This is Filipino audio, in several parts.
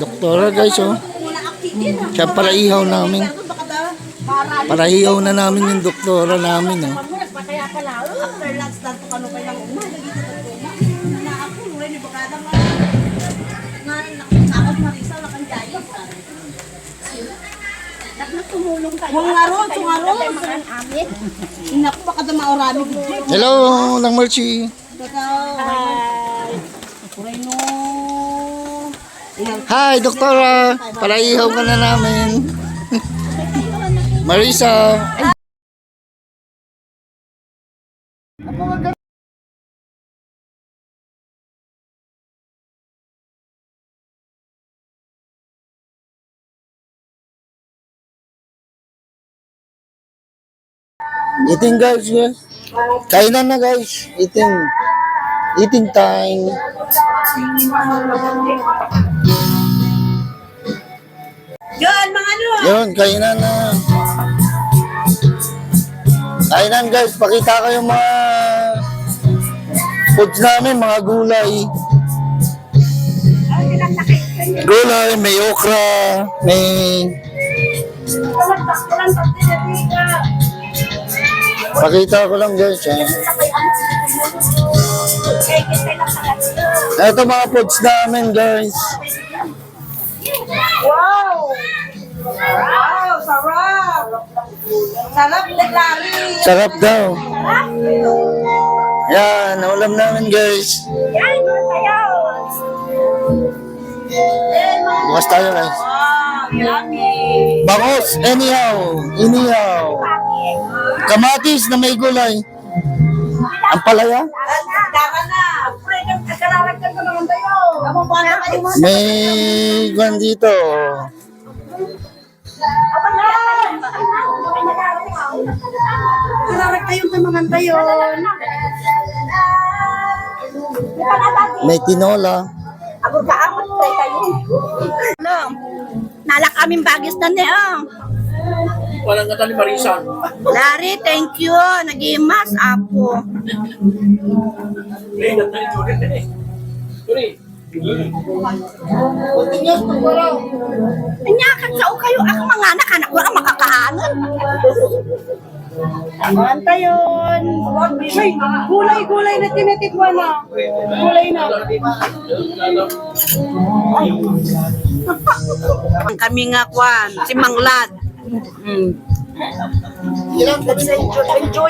Doktora guys, oh. Siya para ihaw namin. Para ihaw na namin yung doktora namin, oh. Kayo lang umay, nagito Hi, doktora. Para ihaw ka na namin. Marisa. Ay. Eating guys, guys. Kainan na guys. Eating. Eating time. Yun, mga ano. Yun, kainan na. Kainan guys, pakita yung mga foods namin, mga gulay. Gulay, may okra, may... Pakita ko lang guys, ha. Ito mga foods namin guys. Wow! Wow, sarap! Sarap na lari! Sarap daw. Yan, ulam namin guys. Yan, tayo! Bukas tayo guys. Bangos, anyhow, inihaw. Kamatis na may gulay. Ang palaya? Ka tayo! May guwan dito. Kasalaran kayo sa mga tayon! May tinola. Ako kaamot tayo tayo! Hello! Nalak kaming bagis na niya, oh! Walang nga tali Marisan. Larry, thank you. Nagimas, apo. Eh, natali Jordan din eh. Sorry. Anyakan sa kayo. Ako mga anak, anak ko ang makakaanon. Manta yun. Gulay, gulay na tinitipwa na. Gulay na. Kami nga kwan, si Manglad. Mm.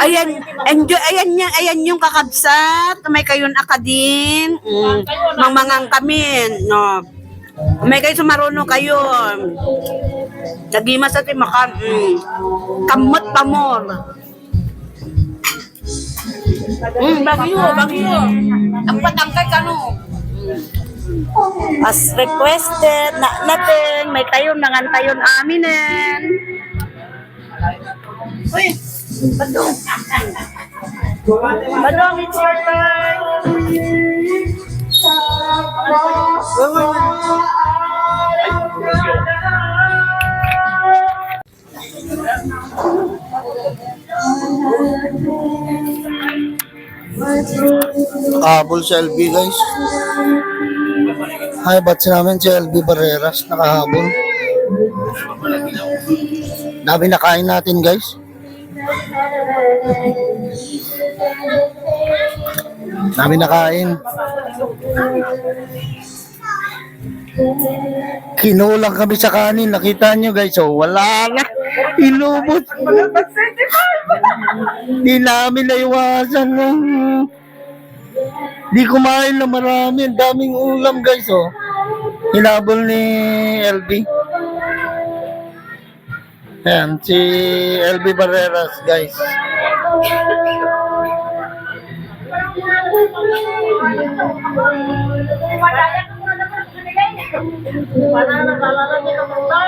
Ayan, enjoy, ayan niya, ayan yung kakabsat, may kayon akadin, mm. mangmangang kami, no. May kayo sumaruno kayo. Nagima sa timakan, mm. kamot pamor. Mm, bagyo, bagyo. Ang patangkay ka no. As requested, na natin, may tayon, nangan tayon aminen. Uy, badong. Badong, it's your turn. Nakahabol si LB guys. Hi, batch namin si LB Barreras. Nakahabol. Dami na kain natin guys. Dami na kain. Kinulang kami sa kanin. Nakita nyo guys. Oh, wala na. Inubos. Di namin naiwasan. ng- Di kumain na marami. Ang daming ulam guys. Oh. Hinabol ni LB. Ayan, si LB Barreras guys.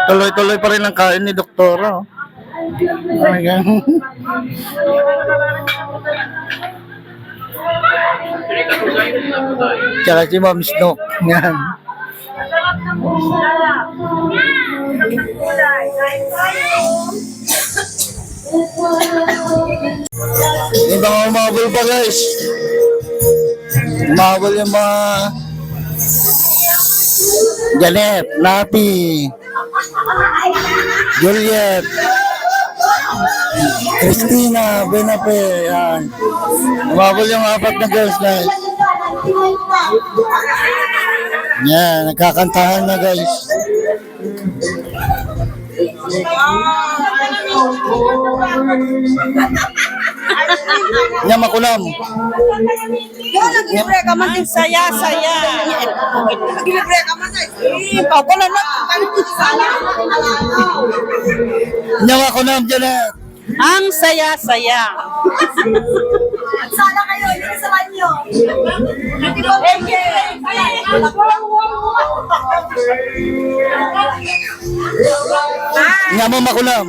Tuloy-tuloy pa rin ang kain ni Doktora. Oh. Oh my God. Tsaka si Ma'am Snook. Yan. Yung mga umabol pa guys. Umabol yung mga Janet, Nati, Juliet, Christina, Benape, yan. Umabol yung apat na girls, guys. Yan, nagkakantahan na, guys. Yan, makulam. Libre ka man din saya, saya. Libre ka man din. Pako na lang. Yan, makulam, Janet. Ang saya, saya. Sana kayo, hindi sa banyo. Hindi Yan mo, makulam.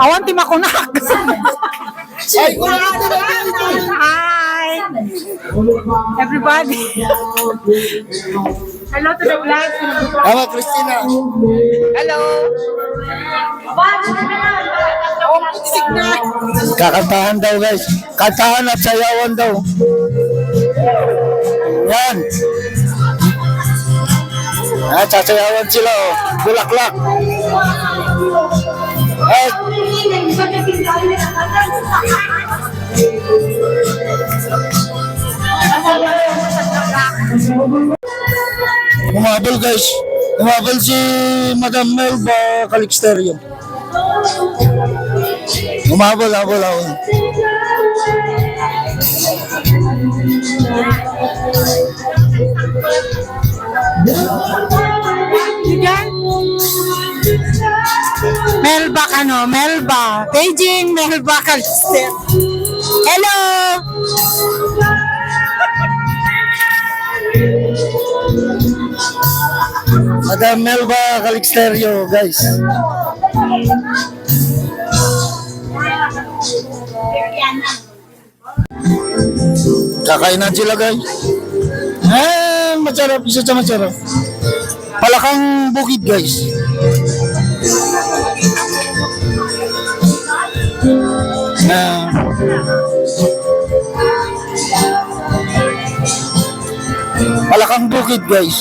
Awan ti makunak. Ay, Hi. Everybody. Hello to the vlog. Tama, Christina. Hello. Kakantahan daw guys. Kantahan at sayawan daw. Yan. Ah, sasayawan sila oh. Bulaklak. Ay, umabol guys. Umabol si Madam Melba Calixterio. Umabol, abol, abol. Melba ano? Melba. Beijing, Melba Calixter. Hello. Madam Melba Calixterio, guys. Kakainan sila, guys. Eh, masarap. Isa sa masarap. Palakang bukid, guys. Palakang bukid, guys.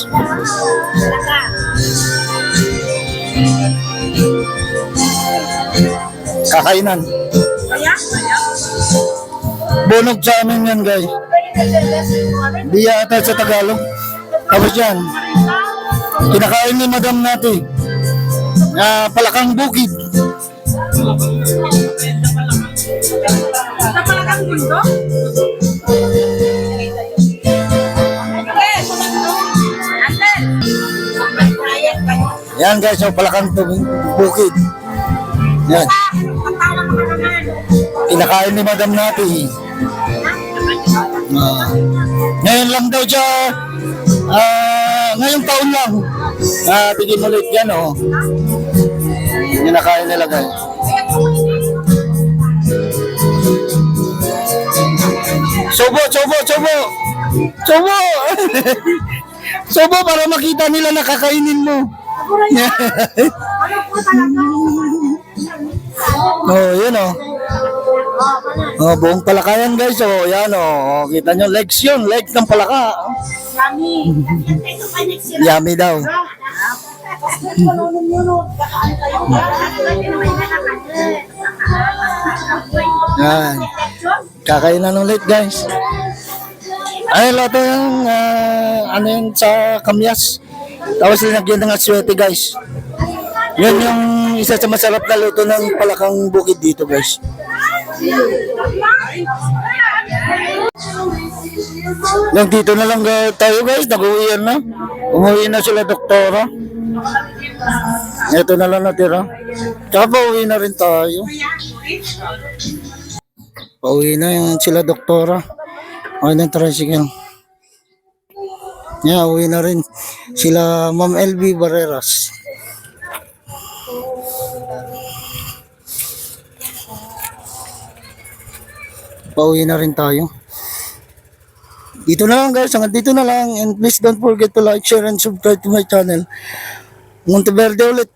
Kakainan. Bunog sa amin yan, guys. Di yata sa Tagalog. Tapos yan. Kinakain ni madam natin. Ah, palakang bukid. Yan guys, so palakang bu- bukid. Yan. Kinakain ni madam natin. Ah. ngayon lang daw siya, ah, ngayong taon lang. Ah, tigin ulit yan, oh. Kinakain nila guys. Subo, subo, subo! Subo! subo para makita nila nakakainin mo. oh, yun oh. Oh, buong palakayan guys. Oh, yan oh. Kita nyo, legs yun. Legs ng palaka. Yummy daw. Yan. Kakainan ulit guys. Ay, lahat yung ah, ano yun sa kamyas. Tapos linagyan ng aswete guys. Yan yung isa sa masarap na luto ng palakang bukid dito guys. Lang dito na lang tayo guys, nag-uwian na. Umuwi na sila doktora. Ito na lang natira. Tsaka pauwi na rin tayo. Pauwi na yung sila doktora. Okay ng tricycle. Yeah, uwi na rin sila Ma'am LB Barreras. Pauwi na rin tayo. Dito na lang guys, hanggang dito na lang. And please don't forget to like, share, and subscribe to my channel. Monteverde ulit.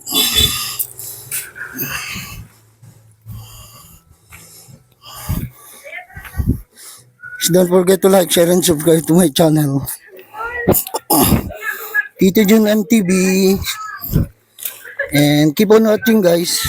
Please don't forget to like, share, and subscribe to my channel. Tito Jun MTV. And keep on watching guys.